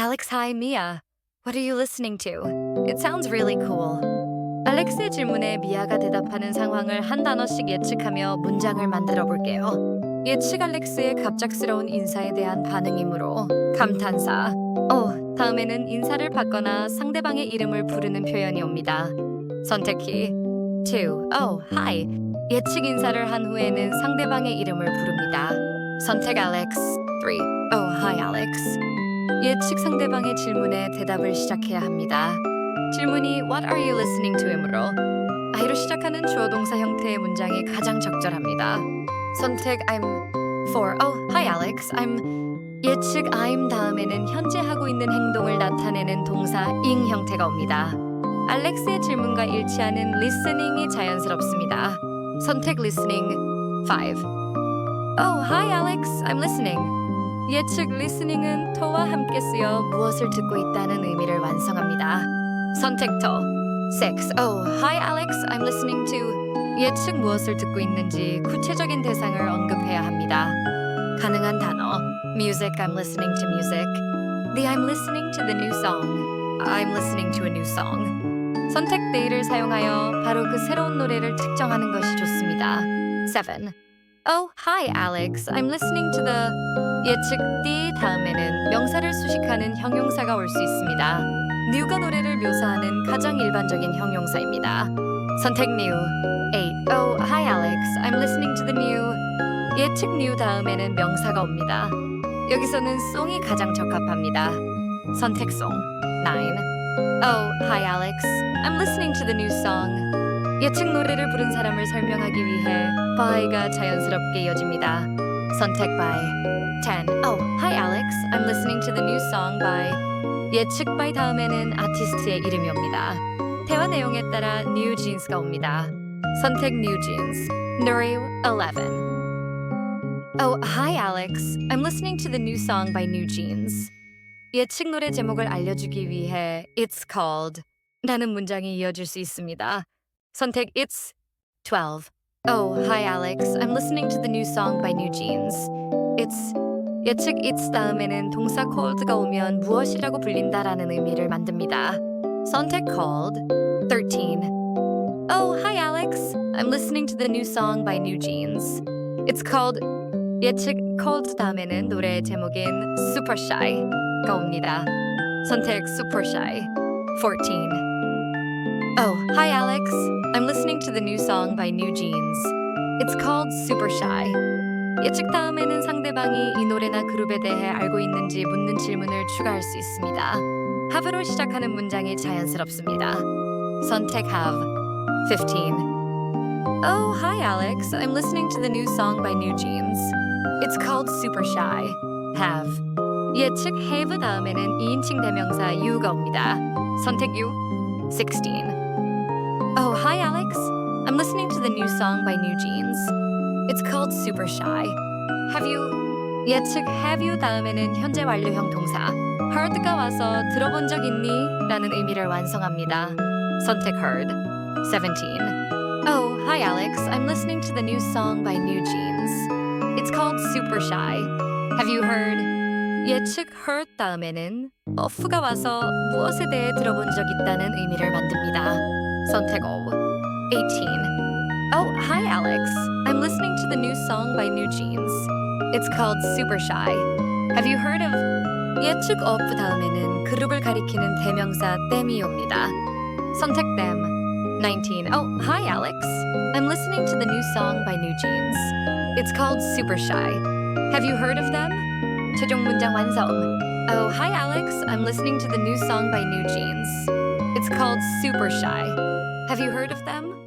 Alex, hi, Mia. What are you listening to? It sounds really cool. 알렉스의 질문에 미아가 대답하는 상황을 한 단어씩 예측하며 문장을 만들어 볼게요. 예측 알렉스의 갑작스러운 인사에 대한 반응이므로 감탄사. 어, 다음에는 인사를 받거나 상대방의 이름을 부르는 표현이 옵니다. 선택키 2. Oh, hi. 예측 인사를 한 후에는 상대방의 이름을 부릅니다. 선택 알렉스 3. Oh, hi, Alex. 예측 상대방의 질문에 대답을 시작해야 합니다. 질문이 What are you listening to?이므로 I로 시작하는 주어 동사 형태의 문장이 가장 적절합니다. 선택 I'm 4. Oh, hi Alex. I'm 예측 I'm 다음에는 현재 하고 있는 행동을 나타내는 동사 ing 형태가 옵니다. 알렉스의 질문과 일치하는 listening이 자연스럽습니다. 선택 listening 5. Oh, hi Alex. I'm listening. 예측 listening은 to와 함께 쓰여 무엇을 듣고 있다는 의미를 완성합니다. 선택터 6. Oh, hi Alex. I'm listening to 예측 무엇을 듣고 있는지 구체적인 대상을 언급해야 합니다. 가능한 단어 music. I'm listening to music. The I'm listening to the new song. I'm listening to a new song. 선택 they를 사용하여 바로 그 새로운 노래를 특정하는 것이 좋습니다. 7. Oh, hi Alex. I'm listening to the 예측 the 다음에는 명사를 수식하는 형용사가 올 수 있습니다. new가 노래를 묘사하는 가장 일반적인 형용사입니다. 선택 new 8. Oh, hi Alex. I'm listening to the new 예측 new 다음에는 명사가 옵니다. 여기서는 song이 가장 적합합니다. 선택 송 9. Oh, hi Alex. I'm listening to the new song. 예측 노래를 부른 사람을 설명하기 위해 by가 자연스럽게 이어집니다. 선택 by 10. Oh, hi Alex. I'm listening to the new song by 예측 by 다음에는 아티스트의 이름이 옵니다. 대화 내용에 따라 New Jeans가 옵니다. 선택 New Jeans. Nuri 11. Oh, hi Alex. I'm listening to the new song by New Jeans. 예측 노래 제목을 알려주기 위해 It's called 라는 문장이 이어질 수 있습니다. 선택 It's 12. Oh, hi Alex. I'm listening to the new song by New Jeans. It's 예측 it's 다음에는 동사 called가 오면 무엇이라고 불린다라는 의미를 만듭니다. 선택 called 13. Oh, hi Alex. I'm listening to the new song by New Jeans. It's called 예측 called 다음에는 노래 제목인 Super Shy가 옵니다. 선택 Super Shy 14. Oh, hi Alex. I'm listening to the new song by New Jeans. It's called Super Shy. 예측 다음에는 상대방이 이 노래나 그룹에 대해 알고 있는지 묻는 질문을 추가할 수 있습니다. have로 시작하는 문장이 자연스럽습니다. 선택 have 15. Oh, hi Alex. I'm listening to the new song by New Jeans. It's called Super Shy. have. 예측 have 다음에는 2인칭 대명사 you가 옵니다. 선택 you 16. Oh, hi Alex. I'm listening to the new song by New Jeans. It's called Super Shy. Have you 예측 have you 다음에는 현재 완료형 동사 heard가 와서 들어본 적 있니? 라는 의미를 완성합니다. 선택 heard 17. Oh, hi Alex. I'm listening to the new song by New Jeans. It's called Super Shy. Have you heard? 예측 heard 다음에는 of가 와서 무엇에 대해 들어본 적 있다는 의미를 만듭니다. 선택 of 18. Oh, hi Alex. I'm listening to the new song by New Jeans. It's called Super Shy. Have you heard of 예측 of 다음에는 그룹을 가리키는 대명사 them이 옵니다. 선택 them 19. Oh, hi Alex. I'm listening to the new song by New Jeans. It's called Super Shy. Have you heard of them? 최종 문장 완성. Oh, hi Alex. I'm listening to the new song by New Jeans. It's called Super Shy. Have you heard of them?